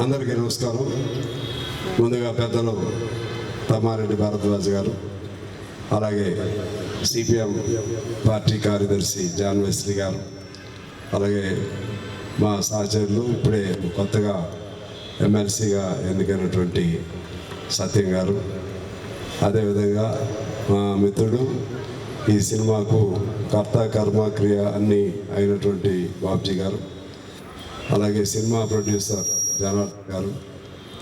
అందరికీ నమస్కారం. ముందుగా పెద్దలు తమ్మారెడ్డి భారద్వాజ్ గారు అలాగే సిపిఎం పార్టీ కార్యదర్శి జాన్ వెస్లీ గారు అలాగే మా సహచరులు ఇప్పుడే కొత్తగా ఎమ్మెల్సీగా ఎన్నికైనటువంటి సత్యం గారు. అదేవిధంగా మా మిత్రుడు ఈ సినిమాకు కర్త కర్మ క్రియ అన్నీ అయినటువంటి బాబ్జీ గారు అలాగే సినిమా ప్రొడ్యూసర్ జనార్దన్ గారు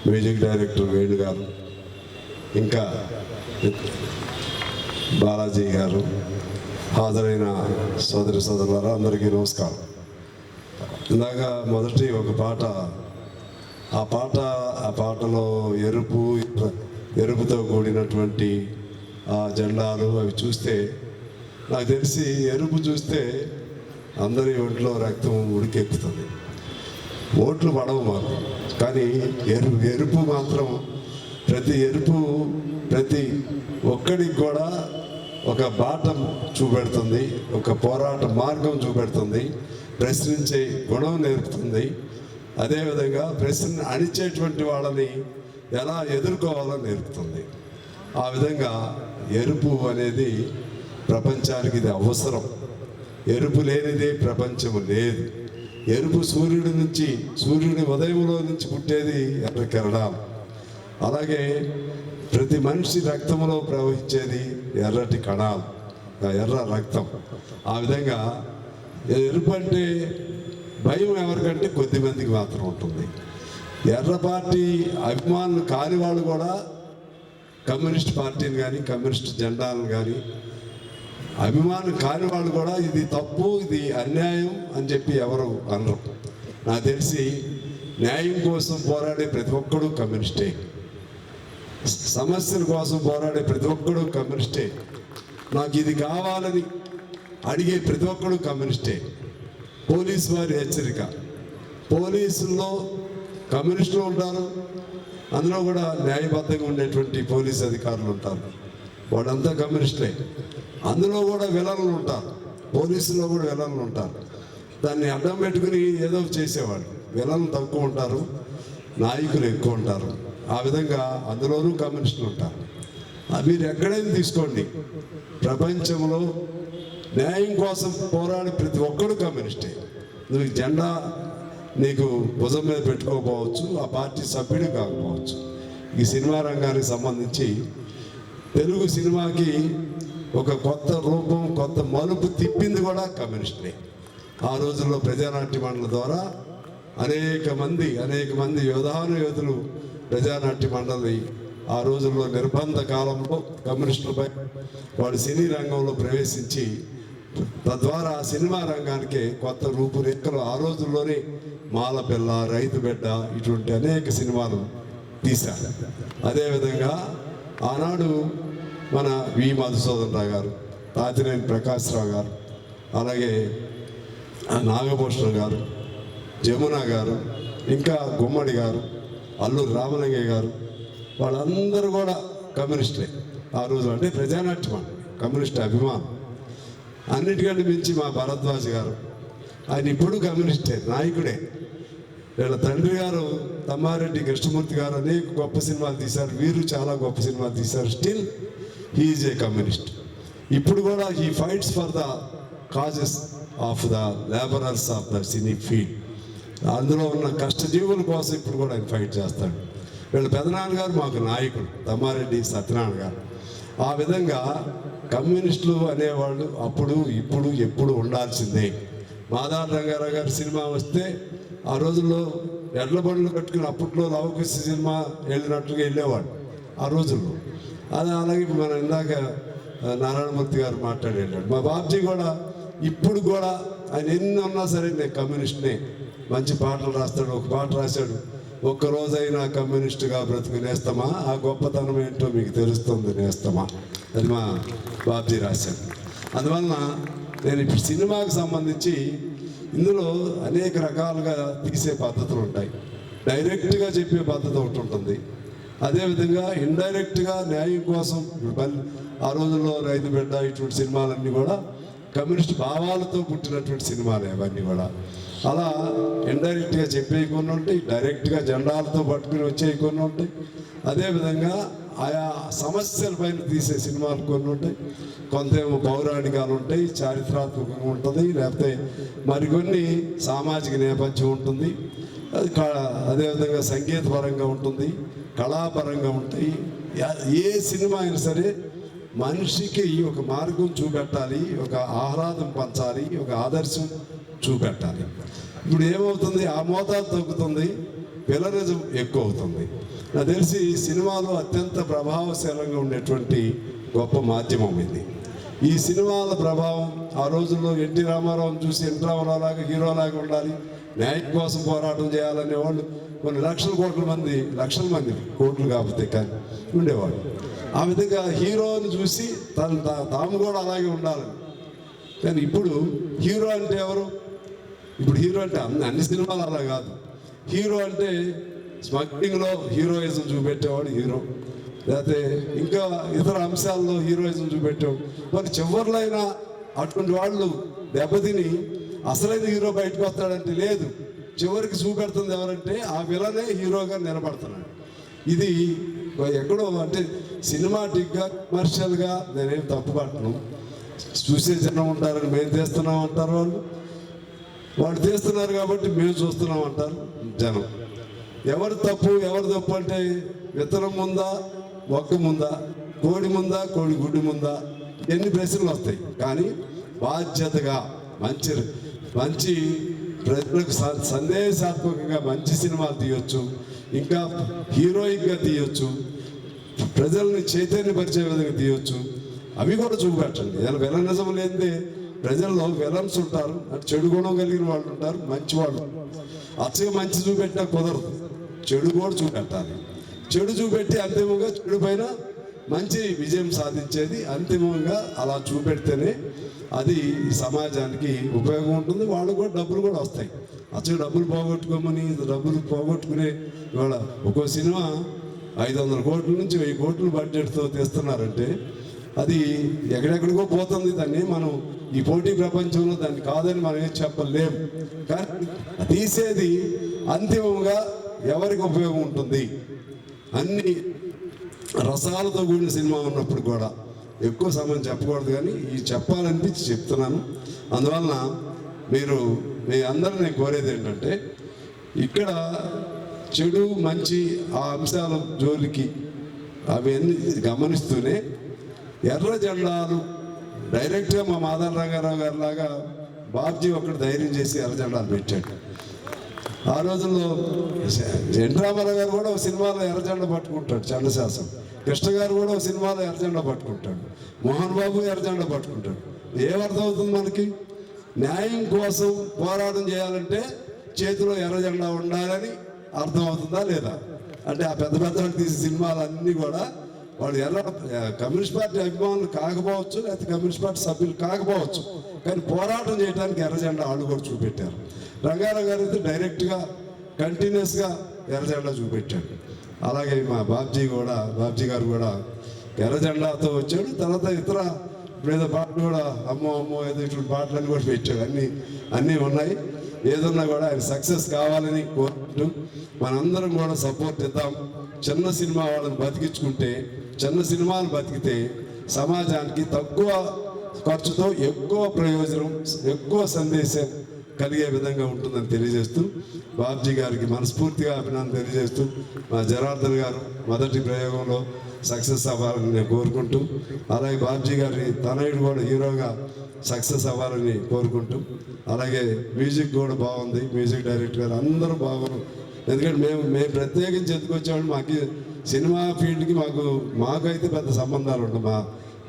మ్యూజిక్ డైరెక్టర్ వేణు గారు ఇంకా బాలాజీ గారు హాజరైన సోదరి సోదరులారా అందరికీ నమస్కారం. ఇందాక మొదటి ఒక పాట ఆ పాట ఆ పాటలో ఎరుపు ఎరుపుతో కూడినటువంటి ఆ జెండాలు అవి చూస్తే నాకు తెలిసి ఎరుపు చూస్తే అందరి ఒంట్లో రక్తం ఉడికెక్కుతుంది. ఓట్లు పడవు మాకు. కానీ ఎరు ఎరుపు మాత్రం ప్రతి ఎరుపు ప్రతి ఒక్కడికి కూడా ఒక బాట చూపెడుతుంది ఒక పోరాట మార్గం చూపెడుతుంది ప్రశ్నించే గుణం నేర్పుతుంది. అదేవిధంగా ప్రశ్న అణిచేటువంటి వాళ్ళని ఎలా ఎదుర్కోవాలో నేర్పుతుంది. ఆ విధంగా ఎరుపు అనేది ప్రపంచానికి ఇది అవసరం. ఎరుపు లేనిదే ప్రపంచం లేదు. ఎరుపు సూర్యుడి నుంచి సూర్యుడి ఉదయంలో నుంచి పుట్టేది ఎర్ర కిరణాలు అలాగే ప్రతి మనిషి రక్తంలో ప్రవహించేది ఎర్రటి కణాలు ఆ ఎర్ర రక్తం. ఆ విధంగా ఎరుపు అంటే భయం ఎవరికంటే కొద్ది మందికి మాత్రం ఉంటుంది. ఎర్ర పార్టీ అభిమానులు కాని వాళ్ళు కూడా కమ్యూనిస్ట్ పార్టీని కానీ కమ్యూనిస్ట్ జెండాలను కానీ అభిమానం కాని వాళ్ళు కూడా ఇది తప్పు ఇది అన్యాయం అని చెప్పి ఎవరు అనరు. నాకు తెలిసి న్యాయం కోసం పోరాడే ప్రతి ఒక్కడు కమ్యూనిస్టే. సమస్యల కోసం పోరాడే ప్రతి ఒక్కడు కమ్యూనిస్టే. నాకు ఇది కావాలని అడిగే ప్రతి ఒక్కడు కమ్యూనిస్టే. పోలీస్ వారి హెచ్చరిక. పోలీసుల్లో కమ్యూనిస్టులు ఉంటారు అందులో కూడా న్యాయబద్ధంగా ఉండేటువంటి పోలీస్ అధికారులు ఉంటారు. వాళ్ళంతా కమ్యూనిస్టులే అందులో కూడా విలన్లు ఉంటారు. పోలీసుల్లో కూడా విలన్లు ఉంటారు. దాన్ని అడ్డం పెట్టుకుని ఏదో చేసేవాడు విలన్లు తక్కువ ఉంటారు. నాయకులు ఎక్కువ ఉంటారు. ఆ విధంగా అందులోనూ కమ్యూనిస్టులు ఉంటారు. మీరు ఎక్కడైనా తీసుకోండి. ప్రపంచంలో న్యాయం కోసం పోరాడే ప్రతి ఒక్కడు కమ్యూనిస్టే. నువ్వు జెండా నీకు భుజం మీద పెట్టుకోకపోవచ్చు. ఆ పార్టీ సభ్యుడు కాకపోవచ్చు. ఈ సినిమా రంగానికి సంబంధించి తెలుగు సినిమాకి ఒక కొత్త రూపం కొత్త మలుపు తిప్పింది కూడా కమ్యూనిస్టులే. ఆ రోజుల్లో ప్రజానాట్య మండలి ద్వారా అనేక మంది అనేక మంది యోధాను యోధులు ప్రజానాట్య మండలి ఆ రోజుల్లో నిర్బంధ కాలంలో కమ్యూనిస్టులపై వాడు సినీ రంగంలో ప్రవేశించి తద్వారా సినిమా రంగానికి కొత్త రూపురేఖలు ఆ రోజుల్లోనే మాలపిల్ల రైతు బిడ్డ ఇటువంటి అనేక సినిమాలు తీశారు. అదేవిధంగా ఆనాడు మన వి మధుసూదన్ రావు గారు తాతినేని ప్రకాశ్రావు గారు అలాగే ఆ నాగభూషణ్ గారు జమున గారు ఇంకా గుమ్మడి గారు అల్లూరు రామలింగయ్య గారు వాళ్ళందరూ కూడా కమ్యూనిస్టులే ఆ రోజు అంటే ప్రజానాట్యం కమ్యూనిస్ట్ అభిమానం. అన్నిటికంటే మించి మా భరద్వాజ్ గారు. ఆయన ఇప్పుడు కమ్యూనిస్టే నాయకుడే. వీళ్ళ తండ్రి గారు తమ్మారెడ్డి కృష్ణమూర్తి గారు అనేక గొప్ప సినిమాలు తీశారు. వీరు చాలా గొప్ప సినిమాలు తీశారు. స్టిల్ హీఈస్ ఏ కమ్యూనిస్ట్ ఇప్పుడు కూడా he fights for the causes of the labourers of the cine field అందులో ఉన్న కష్టజీవుల కోసం ఇప్పుడు కూడా ఆయన ఫైట్ చేస్తాడు. వీళ్ళ పెదనాన్న గారు మాకు నాయకుడు తమ్మారెడ్డి సత్యనారాయణ గారు. ఆ విధంగా కమ్యూనిస్టులు అనేవాళ్ళు అప్పుడు ఇప్పుడు ఎప్పుడు ఉండాల్సిందే. మాదార్ రంగారావు గారి సినిమా వస్తే ఆ రోజుల్లో ఎడ్ల బండ్లు కట్టుకుని అప్పట్లో లవకుశ సినిమా వెళ్ళినట్టుగా వెళ్ళేవాడు ఆ రోజుల్లో. అది అలాగే మన ఇందాక నారాయణమూర్తి గారు మాట్లాడేటాడు మా బాబ్జీ కూడా ఇప్పుడు కూడా ఆయన ఎన్ని ఉన్నా సరే నేను కమ్యూనిస్ట్నే. మంచి పాటలు రాస్తాడు ఒక పాట రాశాడు. ఒక్కరోజైనా కమ్యూనిస్టుగా బ్రతుకు నేస్తామా? ఆ గొప్పతనం ఏంటో మీకు తెలుస్తుంది నేస్తామా? అది మా బాబ్జీ రాశాడు. అందువలన నేను ఇప్పుడు సినిమాకు సంబంధించి ఇందులో అనేక రకాలుగా తీసే పద్ధతులు ఉంటాయి. డైరెక్ట్గా చెప్పే పద్ధతి ఒకటి ఉంటుంది. అదేవిధంగా ఇండైరెక్ట్గా న్యాయం కోసం ఆ రోజుల్లో రైతు బిడ్డ ఇటువంటి సినిమాలన్నీ కూడా కమ్యూనిస్ట్ భావాలతో పుట్టినటువంటి సినిమాలే అవన్నీ కూడా. అలా ఇండైరెక్ట్గా చెప్పే కొన్ని ఉంటాయి డైరెక్ట్గా జెండాలతో పట్టుకుని వచ్చే కొన్ని ఉంటాయి. అదేవిధంగా ఆయా సమస్యల పైన తీసే సినిమాలు కొన్ని ఉంటాయి. కొంతేమో పౌరాణికాలు ఉంటాయి చారిత్రాత్మకంగా ఉంటుంది లేకపోతే మరికొన్ని సామాజిక నేపథ్యం ఉంటుంది. అది కా- అదేవిధంగా సంగీతపరంగా ఉంటుంది కళాపరంగా ఉంటాయి. ఏ సినిమా అయినా సరే మనిషికి ఒక మార్గం చూపెట్టాలి ఒక ఆహ్లాదం పంచాలి ఒక ఆదర్శం చూపెట్టాలి. ఇప్పుడు ఏమవుతుంది? ఆ మోతాదు తగ్గుతుంది. పిల్లరిజం ఎక్కువ అవుతుంది నాకు తెలిసి ఈ సినిమాలో అత్యంత ప్రభావశీలంగా ఉండేటువంటి గొప్ప మాధ్యమం ఇది. ఈ సినిమాల ప్రభావం ఆ రోజుల్లో ఎన్టీ రామారావు చూసి ఎన్టీ రామారావులాగా హీరోలాగా ఉండాలి న్యాయం కోసం పోరాటం చేయాలనే వాళ్ళు కొన్ని లక్షల కోట్ల మంది లక్షల మంది కోట్లు కాకపోతే కానీ ఉండేవాళ్ళు. ఆ విధంగా హీరోని చూసి తను తా- తాము కూడా అలాగే ఉండాలని. కానీ ఇప్పుడు హీరో అంటే ఎవరు? ఇప్పుడు హీరో అంటే అన్ని సినిమాలు అలా కాదు. హీరో అంటే స్మగ్లింగ్లో హీరోయిజం చూపెట్టేవాడు హీరో. లేకపోతే ఇంకా ఇతర అంశాల్లో హీరోయిజం చూపెట్టాడు మరి చివరిలో అయినా అటువంటి వాళ్ళు దెబ్బతిని అసలైన హీరో బయటకు వస్తాడంటే లేదు. చివరికి చూపెడుతుంది ఎవరంటే ఆ విలనే హీరోగా నిలబడుతున్నాడు. ఇది ఎక్కడో అంటే సినిమాటిక్గా కమర్షియల్గా నేనేం తప్పు పట్టను చూసే జనం ఉంటారని మేము చేస్తున్నాం అంటారు వాళ్ళు. వాళ్ళు తీస్తున్నారు కాబట్టి మేము చూస్తున్నాం అంటారు జనం. ఎవరు తప్పు ఎవరు తప్పు అంటే విత్తనం ముందా ఒక్క ముందా కోడి ముందా కోడి గుడ్డి ముందా ఎన్ని ప్రశ్నలు వస్తాయి. కానీ బాధ్యతగా మంచి మంచి ప్రజలకు సందేశాత్మకంగా మంచి సినిమాలు తీయొచ్చు ఇంకా హీరోయిక్గా తీయొచ్చు ప్రజల్ని చైతన్యపరిచే విధంగా తీయొచ్చు. అవి కూడా చూపెట్టండి. ఇలా నిజం లేనిదే ప్రజల్లో వెలమ్స్ ఉంటారు. అంటే చెడు గుణం కలిగిన వాళ్ళు ఉంటారు. మంచి వాళ్ళు అచ్చగా మంచి చూపెట్టినా కుదరదు. చెడు కూడా చూపెట్టాలి. చెడు చూపెట్టి అంతిమంగా చెడు పైన మంచి విజయం సాధించేది అంతిమంగా అలా చూపెడితేనే అది సమాజానికి ఉపయోగం ఉంటుంది. వాళ్ళు కూడా డబ్బులు కూడా వస్తాయి. అసలు డబ్బులు పోగొట్టుకోమని డబ్బులు పోగొట్టుకునే ఇవాళ ఒక్కో సినిమా ఐదు వందల కోట్ల నుంచి వెయ్యి కోట్లు బడ్జెట్తో తీస్తున్నారంటే అది ఎక్కడెక్కడికో పోతుంది. దాన్ని మనం ఈ పోటీ ప్రపంచంలో దాన్ని కాదని మనం ఏం చెప్పలేం. కానీ తీసేది అంతిమంగా ఎవరికి ఉపయోగం ఉంటుంది? అన్ని రసాలతో కూడిన సినిమా ఉన్నప్పుడు కూడా ఎక్కువ సమయం చెప్పకూడదు కానీ ఈ చెప్పాలనిపించి చెప్తున్నాను. అందువలన మీరు మీ అందరిని నేను కోరేది ఏంటంటే ఇక్కడ చెడు మంచి ఆ అంశాల జోలికి అవన్నీ గమనిస్తూనే ఎర్ర జెండాలు డైరెక్ట్గా మా మాధవ రంగారావు గారి లాగా బాబ్జీ ఒకటి ధైర్యం చేసి ఎర్ర జెండాలు పెట్టాడు. ఆ రోజుల్లో ఎన్ రామారావు గారు కూడా ఒక సినిమాలో ఎర్రజెండ పట్టుకుంటాడు చండశాసం కృష్ణ గారు కూడా ఒక సినిమాలో ఎర్రజెండ పట్టుకుంటాడు. మోహన్ బాబు ఎర్రజెండ పట్టుకుంటాడు. ఏమర్థం అవుతుంది మనకి? న్యాయం కోసం పోరాటం చేయాలంటే చేతిలో ఎర్రజెండా ఉండాలని అర్థమవుతుందా లేదా? అంటే ఆ పెద్ద పెద్ద తీసిన సినిమాలన్నీ సినిమాలు అన్నీ కూడా వాళ్ళు ఎలా కమ్యూనిస్ట్ పార్టీ అభిమానులు కాకపోవచ్చు లేకపోతే కమ్యూనిస్ట్ పార్టీ సభ్యులు కాకపోవచ్చు కానీ పోరాటం చేయడానికి ఎర్రజెండా వాళ్ళు కూడా చూపెట్టారు. రంగారావు గారు అయితే డైరెక్ట్గా కంటిన్యూస్గా ఎర్రజెండా చూపెట్టాడు. అలాగే మా బాబ్జీ కూడా బాబ్జీ గారు కూడా ఎర్రజెండాతో వచ్చాడు. తర్వాత ఇతర ఏదో పాటలు కూడా అమ్మో అమ్మో ఏదో ఇటువంటి పాటలన్నీ కూడా పెట్టాడు. అన్నీ అన్నీ ఉన్నాయి. ఏదన్నా కూడా ఆయన సక్సెస్ కావాలని కోరుకుంటూ మనందరం కూడా సపోర్ట్ ఇద్దాం. చిన్న సినిమా వాళ్ళని బతికించుకుంటే చిన్న సినిమాలు బతికితే సమాజానికి తక్కువ ఖర్చుతో ఎక్కువ ప్రయోజనం ఎక్కువ సందేశం కలిగే విధంగా ఉంటుందని తెలియజేస్తూ బాబ్జీ గారికి మనస్ఫూర్తిగా అభినందన తెలియజేస్తూ మా జనార్దన్ గారు మొదటి ప్రయోగంలో సక్సెస్ అవ్వాలని నేను కోరుకుంటూ అలాగే బాబ్జీ గారి తనయుడు కూడా హీరోగా సక్సెస్ అవ్వాలని కోరుకుంటూ అలాగే మ్యూజిక్ కూడా బాగుంది. మ్యూజిక్ డైరెక్టర్ గారు అందరూ బాగున్నారు. ఎందుకంటే మేము మేము ప్రత్యేకించి ఎందుకు వచ్చామంటే మాకు సినిమా ఫీల్డ్కి మాకు మాకైతే పెద్ద సంబంధాలు ఉంటాయి మా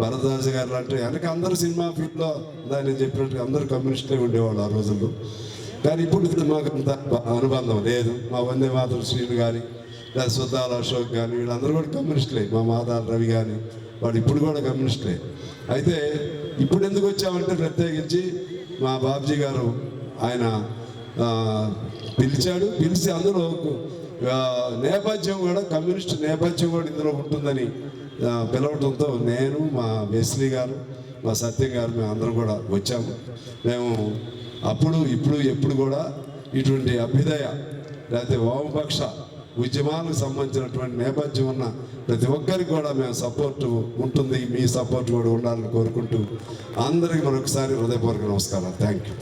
భరద్వాజ గారు లాంటి వెనక అందరూ సినిమా ఫీల్డ్లో దాన్ని చెప్పినట్టుగా అందరూ కమ్యూనిస్టులే ఉండేవాళ్ళు ఆ రోజుల్లో. కానీ ఇప్పుడు మాకు అంత అనుబంధం లేదు. మా వందే మాతృ శ్రీను కానీ లేదా సుద్దాల అశోక్ కానీ వీళ్ళందరూ కూడా కమ్యూనిస్టులే. మా మాదాల రవి కానీ వాడు ఇప్పుడు కూడా కమ్యూనిస్టులే. అయితే ఇప్పుడు ఎందుకు వచ్చామంటే ప్రత్యేకించి మా బాబ్జీ గారు ఆయన పిలిచాడు. పిలిచి అందులో నేపథ్యం కూడా కమ్యూనిస్ట్ నేపథ్యం కూడా ఇందులో ఉంటుందని పిలవడంతో నేను మా వెస్లీ గారు మా సత్యం గారు మేము అందరం కూడా వచ్చాము. మేము అప్పుడు ఇప్పుడు ఎప్పుడు కూడా ఇటువంటి అభ్యుదయ లేకపోతే వామపక్ష ఉద్యమాలకు సంబంధించినటువంటి నేపథ్యం ఉన్న ప్రతి ఒక్కరికి కూడా మేము సపోర్ట్ ఉంటుంది. మీ సపోర్ట్ కూడా ఉండాలని కోరుకుంటూ అందరికీ మరొకసారి హృదయపూర్వక నమస్కారం థ్యాంక్ యూ